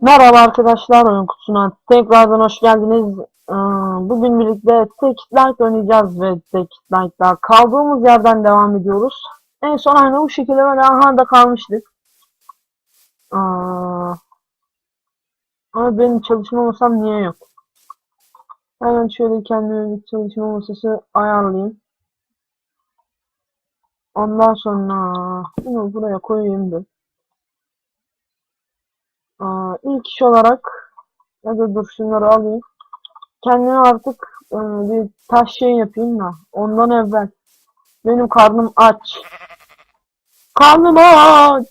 Merhaba arkadaşlar oyun kutusuna tekrardan hoş geldiniz. Ee, Bugün birlikte tek like oynayacağız ve tek like'da kaldığımız yerden devam ediyoruz. En son aynı bu şekilde böyle aha da kalmıştık. Aa, ama benim çalışma masam niye yok? Hemen şöyle kendime bir çalışma masası ayarlayayım. Ondan sonra bunu buraya koyayım da. Aa, ilk iş olarak ya da dur şunları alayım. Kendime artık e, bir taş şey yapayım da ondan evvel benim karnım aç. Karnım aç.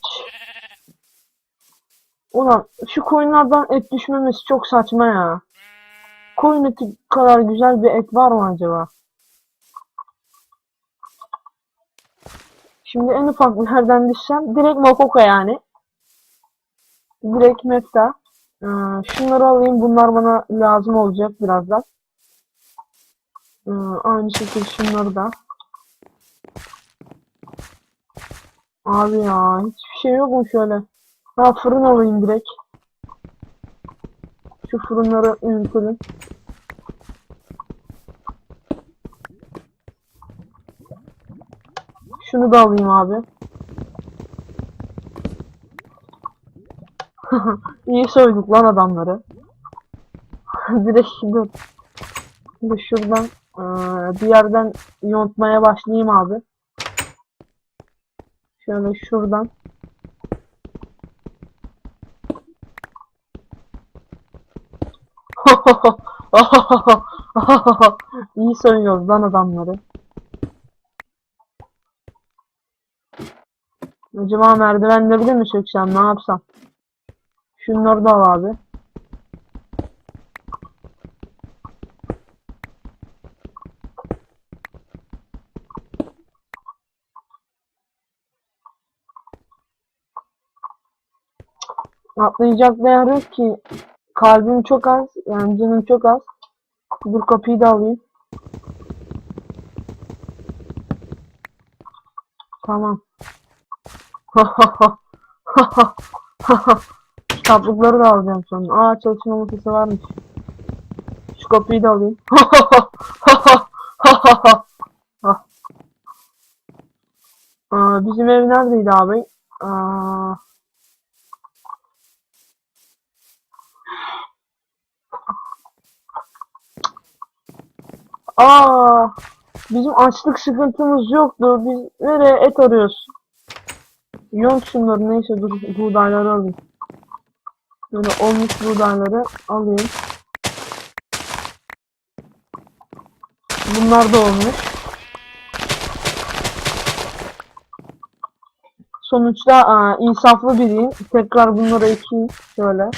Ulan şu koyunlardan et düşmemesi çok saçma ya. Koyun eti kadar güzel bir et var mı acaba? Şimdi en ufak bir yerden düşsem direkt Mokoka yani. Direkt mefta. Ee, şunları alayım. Bunlar bana lazım olacak birazdan. Ee, aynı şekilde şunları da. Abi ya hiçbir şey yok mu şöyle? Ha fırın alayım direkt. Şu fırınları yürütelim. Şunu da alayım abi. İyi soyduk lan adamları. Direkt dur. Şimdi şuradan eee, bir yerden yontmaya başlayayım abi. Şöyle şuradan. İyi soyuyoruz lan adamları. Acaba merdivenleri de mi söksem ne yapsam? Şunları da al abi. Atlayacak bir yer ki. Kalbim çok az. Yani canım çok az. Dur kapıyı da alayım. Tamam. Kitaplıkları da alacağım sonra. Aa çalışma masası varmış. Şu kapıyı da alayım. Aa, bizim ev neredeydi abi? Aa, aa, bizim açlık sıkıntımız yoktu. Biz nereye et arıyoruz? Yok şunları neyse dur buğdayları alayım. Böyle olmuş buğdayları alayım. Bunlar da olmuş. Sonuçta aa, insaflı biriyim. Tekrar bunları ekeyim. Şöyle.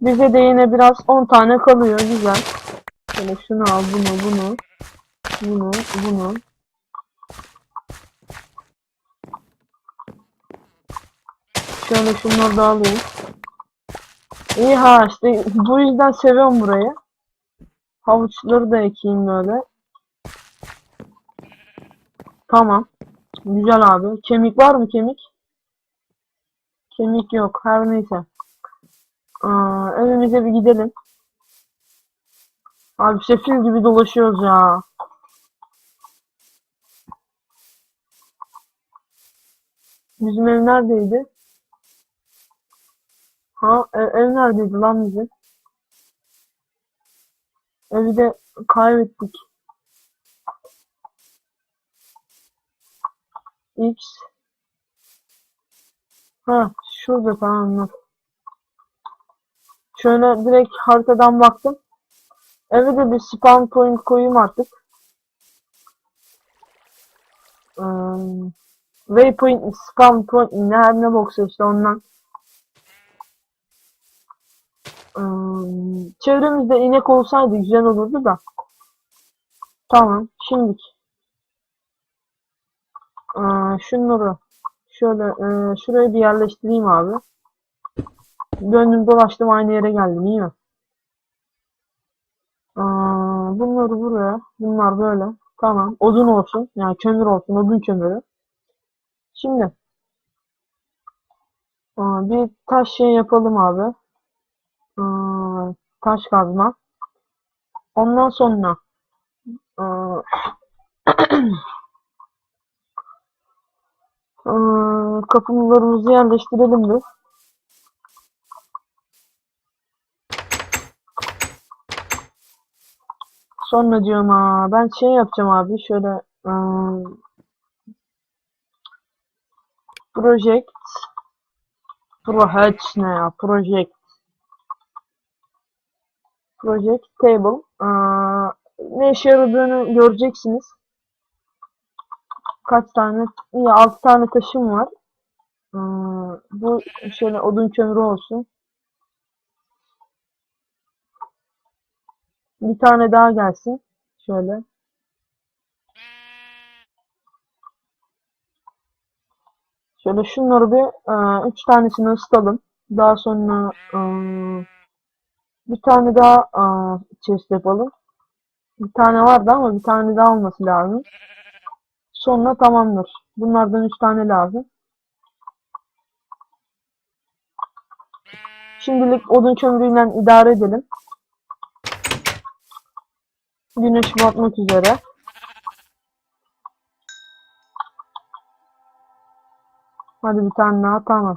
Bize de yine biraz 10 tane kalıyor. Güzel. Şöyle şunu al. Bunu, bunu. Bunu, bunu. Şöyle şunları da alayım. İyi ha işte bu yüzden seviyorum burayı. Havuçları da ekeyim böyle. Tamam. Güzel abi. Kemik var mı kemik? Kemik yok. Her neyse. Aa, evimize bir gidelim. Abi sefil gibi dolaşıyoruz ya. Bizim ev neredeydi? Ha ev, ev neredeydi lan bizim? Evi de kaybettik. X. Ha şurada tamam. Şöyle direkt haritadan baktım. Eve de bir spawn point koyayım artık. Hmm, waypoint, spawn point ne her ne boksa işte ondan. Çevremizde inek olsaydı güzel olurdu da. Tamam, şimdilik. Aa, şunları şöyle e, şuraya bir yerleştireyim abi. Döndüm dolaştım aynı yere geldim iyi mi? Bunları buraya. Bunlar böyle. Tamam. Odun olsun. Yani kömür olsun. Odun kömürü. Şimdi Aa, bir taş şey yapalım abi. Taş kazma. Ondan sonra aa, kapılarımızı yerleştirelim bir. Sonra diyorum ha ben şey yapacağım abi şöyle aa, project project ne ya project project table aa, ne işe yaradığını göreceksiniz. Kaç tane? İyi 6 tane taşım var. Aa, bu şöyle odun kömürü olsun. Bir tane daha gelsin. Şöyle. Şöyle şunları bir e, üç tanesini ısıtalım. Daha sonra e, bir tane daha e, chest yapalım. Bir tane vardı ama bir tane daha olması lazım. Sonra tamamdır. Bunlardan üç tane lazım. Şimdilik odun kömürüyle idare edelim. Güneş batmak üzere. Hadi bir tane daha tamam.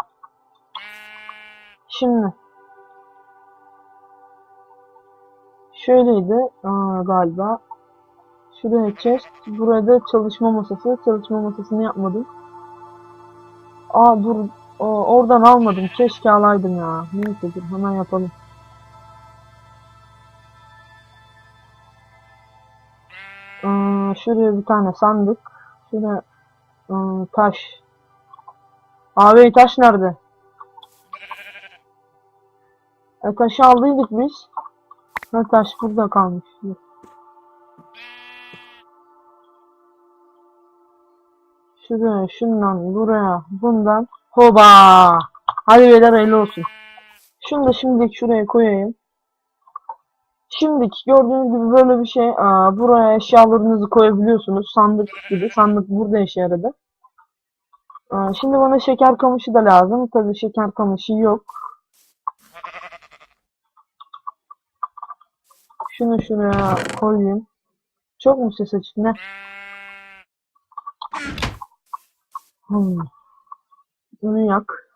Şimdi şöyleydi aa, galiba. Şuraya chest, burada çalışma masası. Çalışma masasını yapmadım. Aa dur, o, oradan almadım. Keşke alaydım ya. Neyse dur hemen yapalım. Aa, şuraya bir tane sandık. Şuraya aa, taş. Abi taş nerede? E taşı aldıydık biz. Ha taş burada kalmış. Şuraya, şundan, buraya, bundan. Hoba! Hadi beyler hayırlı olsun. Şunu da şimdilik şuraya koyayım. Şimdiki gördüğünüz gibi böyle bir şey. Aa, buraya eşyalarınızı koyabiliyorsunuz. Sandık gibi. Sandık burada işe yaradı. Aa, şimdi bana şeker kamışı da lazım. Tabii şeker kamışı yok. Şunu şuraya koyayım. Çok mu ses ne? Hmm. Bunu yak.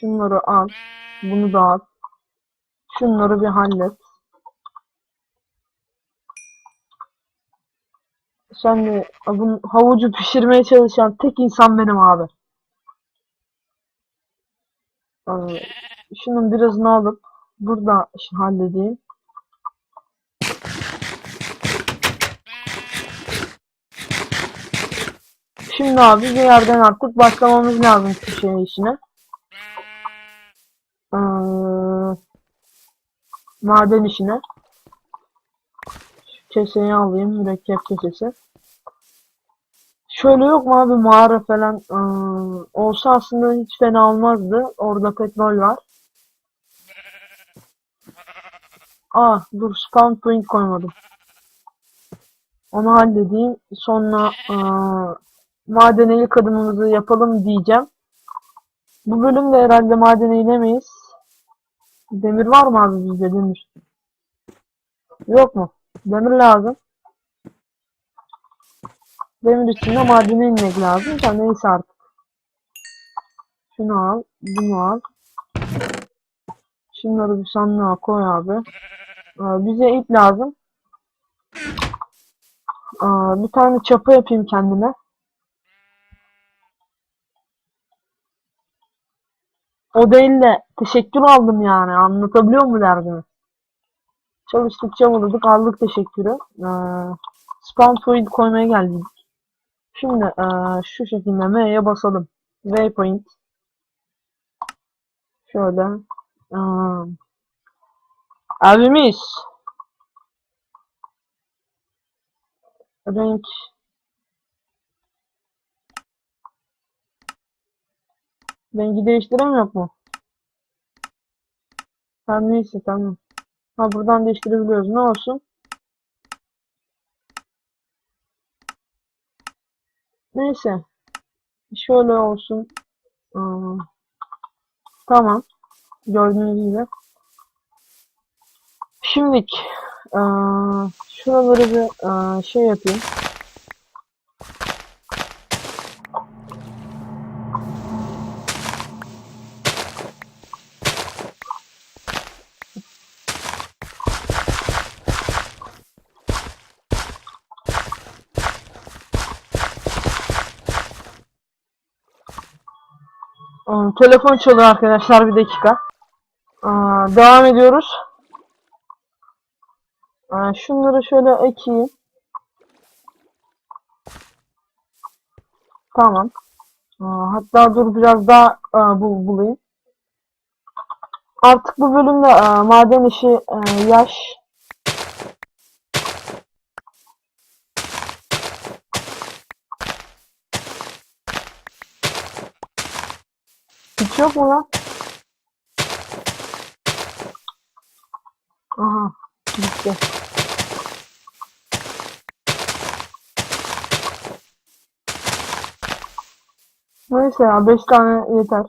Şunları al. Bunu da al. Şunları bir hallet. Sen de bunun havucu pişirmeye çalışan tek insan benim abi. Ee, şunun birazını alıp burada halledeyim. Şimdi abi bir yerden artık başlamamız lazım şu şey işine. Ee, maden işine. Şu keseyi alayım. Mürekkep kesesi. Şöyle yok mu abi mağara falan? Ee, olsa aslında hiç fena olmazdı. Orada petrol var. Aa dur spawn point koymadım. Onu halledeyim. Sonra aa, madene ilk adımımızı yapalım diyeceğim. Bu bölümde herhalde madene inemeyiz. Demir var mı abi bizde demir? Yok mu? Demir lazım. Demir için de madene inmek lazım da neyse artık. Şunu al, bunu al. Şunları bir sandığa koy abi. Ee, bize ip lazım. Ee, bir tane çapa yapayım kendime. O değil de teşekkür aldım yani. Anlatabiliyor mu derdimi? Çalıştıkça vurduk aldık teşekkürü. Ee, spam koymaya geldik. Şimdi ee, şu şekilde M'ye basalım. Waypoint. Şöyle. Ee, abimiz. Renk. Rengi değiştiremiyor mu? Tamam neyse tamam. Ha buradan değiştirebiliyoruz. Ne olsun? Neyse. Şöyle olsun. Aa, tamam. Gördüğünüz gibi. Şimdilik aa, şuraları bir aa, şey yapayım. Aa, telefon çalıyor arkadaşlar bir dakika. Aa, devam ediyoruz. Aa, şunları şöyle ekeyim. Tamam. Aa, hatta dur biraz daha aa, bul bulayım. Artık bu bölümde aa, maden işi aa, yaş. Hiç yok mu lan? Aha. Gitti. Neyse ya 5 tane yeter.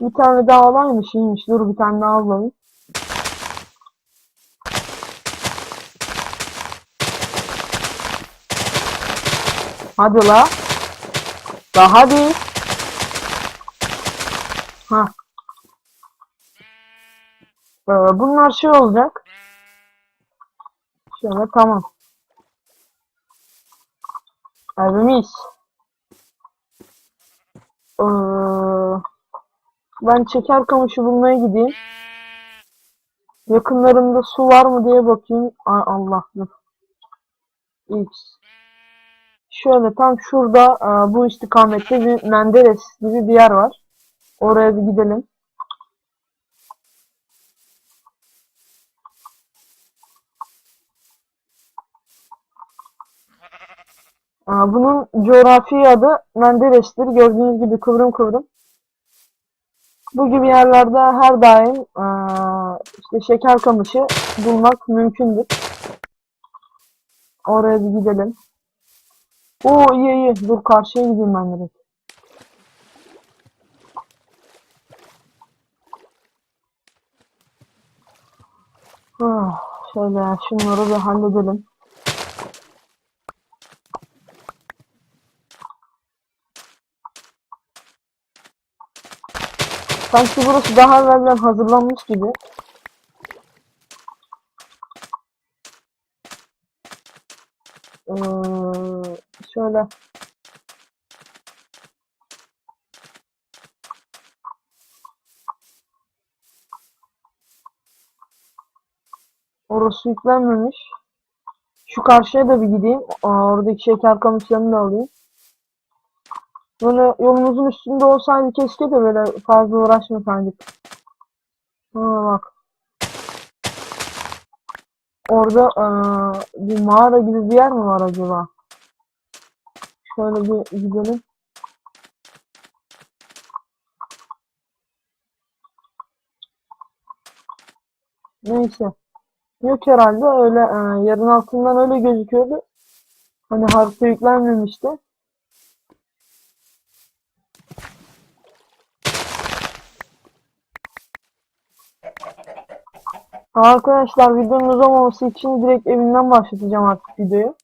Bir tane daha alaymış iyiymiş. Dur bir tane daha alayım. Hadi la. La hadi. Ha. Ee, bunlar şey olacak. Şöyle tamam. Evimiz. Ee, ben çeker kamışı bulmaya gideyim. Yakınlarında su var mı diye bakayım. Ay Allah. X. Şöyle tam şurada e, bu istikamette bir Menderes gibi bir yer var. Oraya bir gidelim. E, Bunun coğrafi adı Menderes'tir. Gördüğünüz gibi kıvrım kıvrım. Bu gibi yerlerde her daim e, işte şeker kamışı bulmak mümkündür. Oraya bir gidelim. Oo iyi iyi. Dur karşıya gideyim ben direkt. Ah, şöyle şunları bir halledelim. Sanki burası daha evvelden hazırlanmış gibi. Ee, şöyle Orası yüklenmemiş. Şu karşıya da bir gideyim. Aa, oradaki şeker kamışlarını da alayım. Böyle yolumuzun üstünde olsaydı keşke de böyle fazla uğraşmasaydık. Ha bak. Orada aa, bir mağara gibi bir yer mi var acaba? Şöyle bir gidelim. Neyse. Yok herhalde öyle e, yerin altından öyle gözüküyordu. Hani harita yüklenmemişti. Arkadaşlar videonun uzamaması için direkt evinden başlatacağım artık videoyu.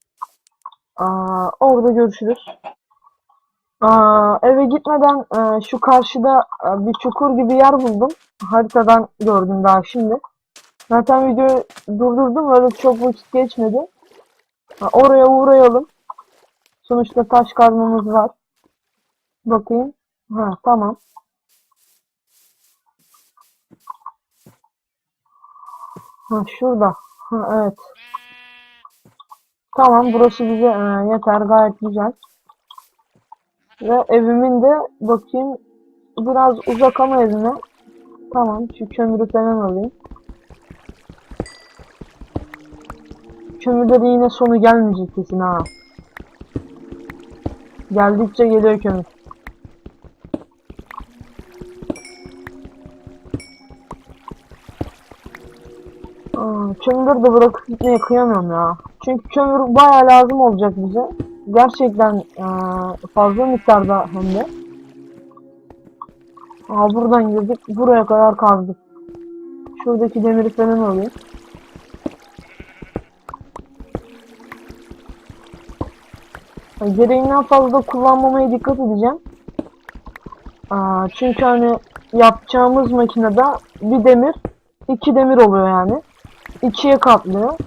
Aa, orada görüşürüz. Aa, eve gitmeden e, şu karşıda e, bir çukur gibi yer buldum. Haritadan gördüm daha şimdi. Zaten videoyu durdurdum öyle çok vakit geçmedi. Ha, oraya uğrayalım. Sonuçta taş kazmamız var. Bakayım. Ha tamam. Ha şurada. Ha evet. Tamam burası bize e, yeter gayet güzel. Ve evimin de bakayım biraz uzak ama evime. Tamam şu kömürü falan alayım. Kömürleri yine sonu gelmeyecek kesin ha. Geldikçe geliyor kömür. Kömür de bırakıp gitmeye kıyamıyorum ya. Çünkü kömür bayağı lazım olacak bize. Gerçekten eee, fazla miktarda hem de. Aa, buradan girdik. Buraya kadar kazdık. Şuradaki demiri falan alayım. Gereğinden fazla kullanmamaya dikkat edeceğim. Aa, çünkü hani yapacağımız makinede bir demir, iki demir oluyor yani. İkiye katlıyor.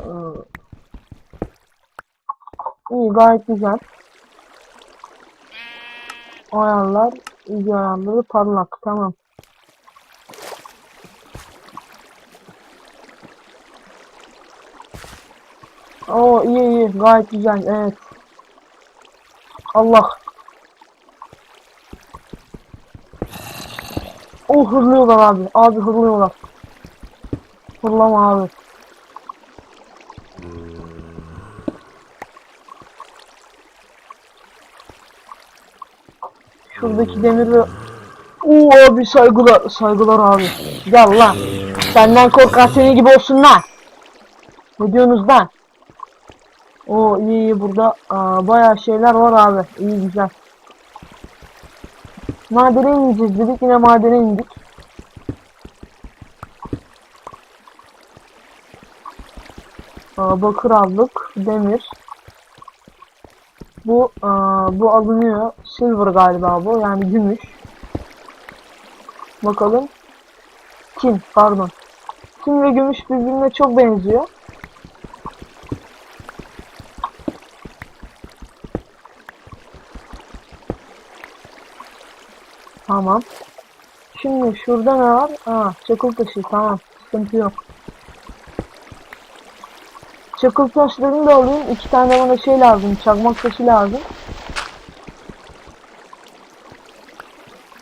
Ee, İyi gayet güzel. Ayarlar, ilgi ayarları parlak. Tamam. Oo iyi iyi gayet güzel evet. Allah. Oh hırlıyorlar abi. Abi hırlıyorlar. Hırlama abi. Şuradaki demiri Oo abi saygılar saygılar abi. Gel lan. Senden korkan seni gibi olsun lan. Ne diyorsunuz lan? O iyi iyi burada aa, bayağı şeyler var abi. İyi güzel. Madene ineceğiz dedik yine madene indik. Aa, bakır aldık. Demir. Bu aa, bu alınıyor. Silver galiba bu. Yani gümüş. Bakalım. Tin pardon. Tin ve gümüş birbirine çok benziyor. Tamam. Şimdi şurada ne var? Aa, çakıl taşı. Tamam. Sıkıntı yok. Çakıl taşlarını da alayım. İki tane bana şey lazım. Çakmak taşı lazım.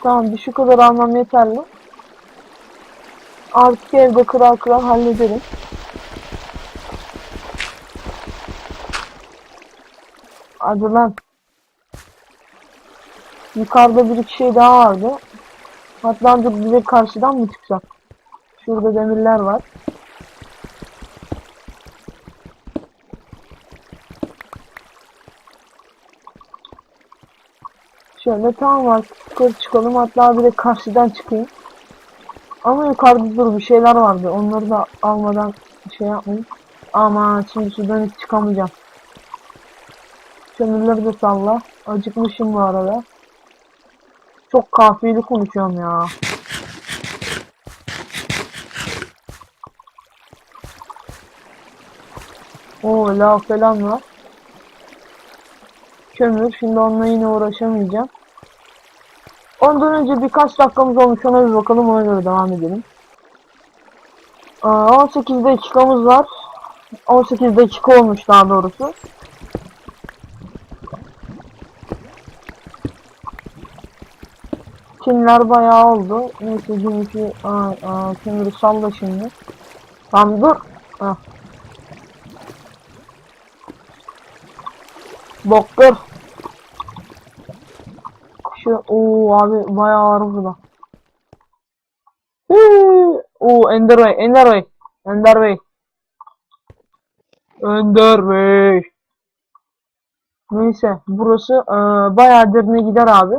Tamam bir şu kadar almam yeterli. Artık evde kırar kırar hallederim. Hadi lan. Yukarıda bir iki şey daha vardı. Hatta dur direkt karşıdan mı çıksak? Şurada demirler var. Şöyle tamam artık yukarı çıkalım. Hatta direkt karşıdan çıkayım. Ama yukarıda dur bir şeyler vardı. Onları da almadan şey yapmayayım. Ama şimdi sudan hiç çıkamayacağım. Kömürleri de salla. Acıkmışım bu arada. Çok kafiyeli konuşuyorum ya. Oo lav falan var. Kömür. Şimdi onunla yine uğraşamayacağım. Ondan önce birkaç dakikamız olmuş ona bir bakalım ona göre devam edelim. Aa, 18 dakikamız var. 18 dakika olmuş daha doğrusu. Kimler bayağı oldu. Neyse aa, aa, kömürü salla şimdi. Tamam dur. Hah. Boktur. Şu ooo abi bayağı var burada. Hıı. Oo Ender Bey, Ender Bey. Ender Bey. Ender Bey. Neyse burası eee bayağı derine gider abi.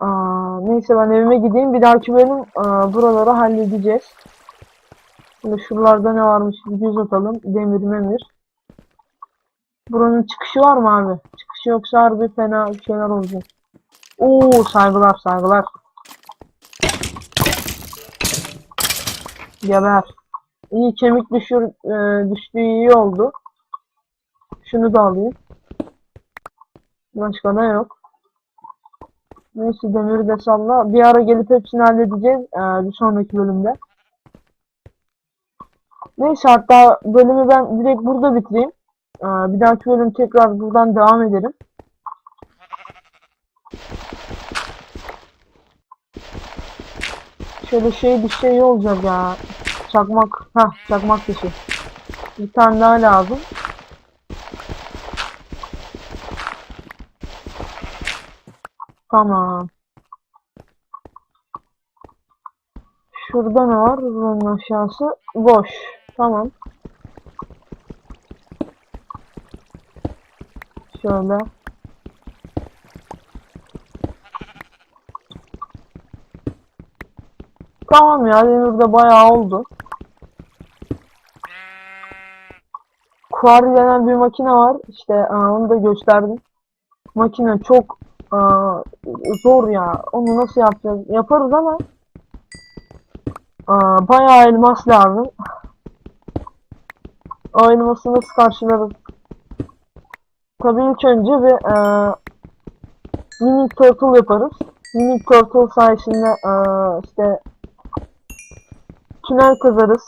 Aa, neyse ben evime gideyim. Bir dahaki bölüm eee, buraları halledeceğiz. Şimdi şuralarda ne varmış bir göz atalım. Demir memir. Buranın çıkışı var mı abi? Çıkışı yoksa harbi fena şeyler olacak. Oo saygılar saygılar. Geber. İyi kemik düşür, e, düştüğü iyi oldu. Şunu da alayım. Başka da yok. Neyse demiri de salla. Bir ara gelip hepsini halledeceğiz. e, bir sonraki bölümde. Neyse hatta bölümü ben direkt burada bitireyim. Ee, bir dahaki bölüm tekrar buradan devam ederim. Şöyle şey bir şey olacak ya. Çakmak. ha çakmak dışı. Bir tane daha lazım. Tamam. Şurada ne var? Buranın aşağısı boş. Tamam. Şöyle. Tamam ya de bayağı oldu. Quarry denen bir makine var. İşte onu da gösterdim. Makine çok aa, zor ya. Onu nasıl yapacağız? Yaparız ama aa, bayağı elmas lazım. O elması nasıl karşılarız? Tabii ilk önce bir eee mini turtle yaparız. Mini turtle sayesinde eee, işte tünel kazarız.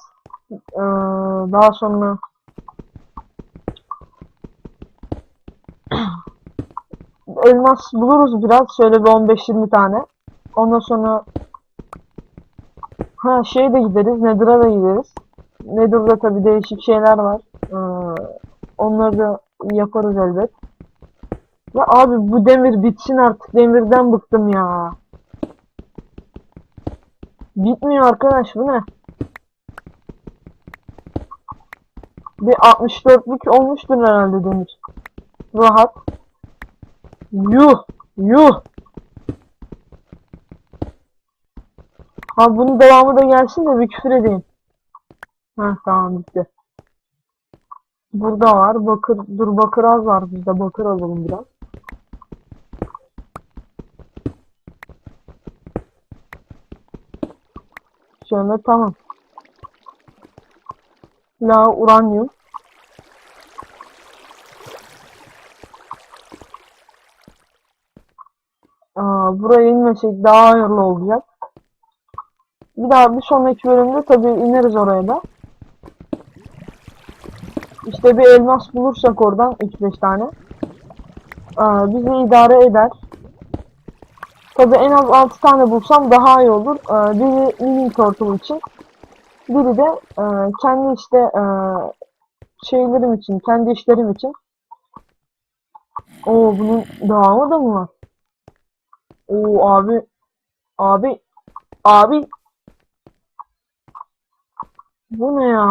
Eee, daha sonra elmas buluruz biraz. Şöyle bir 15-20 tane. Ondan sonra ha şeye de gideriz. Nether'a da gideriz. Nether'da tabii değişik şeyler var. Eee, onları da yaparız elbet. Ya abi bu demir bitsin artık. Demirden bıktım ya. Bitmiyor arkadaş bu ne? Bir 64'lük olmuştur herhalde demir. Rahat. Yuh! Yuh! Ha bunun devamı da gelsin de bir küfür edeyim. Heh tamam bitti. Burada var. Bakır, dur bakır az var bizde. Bakır alalım biraz. Şöyle tamam. La uranyum. Aa, buraya inmesek daha hayırlı olacak. Bir daha bir sonraki bölümde tabii ineriz oraya da. İşte bir elmas bulursak oradan 3-5 tane. Aa, bizi idare eder. Tabii en az 6 tane bulsam daha iyi olur. Ee, biri mini turtle için. Biri de e, kendi işte e, şeylerim için, kendi işlerim için. Oo bunun devamı da mı var? Oo abi. Abi. Abi. Bu ne ya?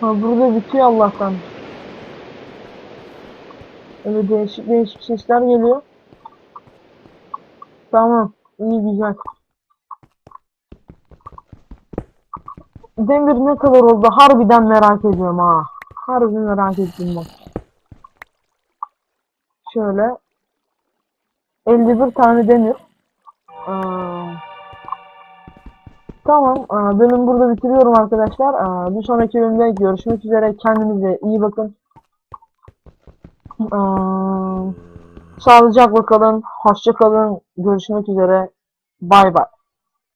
Ha burada bitiyor Allah'tan. Öyle değişik değişik sesler geliyor. Tamam. iyi güzel. Demir ne kadar oldu? Harbiden merak ediyorum ha. Harbi merak ettim bak. Şöyle. 51 tane demir. Tamam. aa, Bölümü burada bitiriyorum arkadaşlar. Bir sonraki bölümde görüşmek üzere. Kendinize iyi bakın. Sağlıcakla kalın. Hoşça kalın. Görüşmek üzere. Bay bay.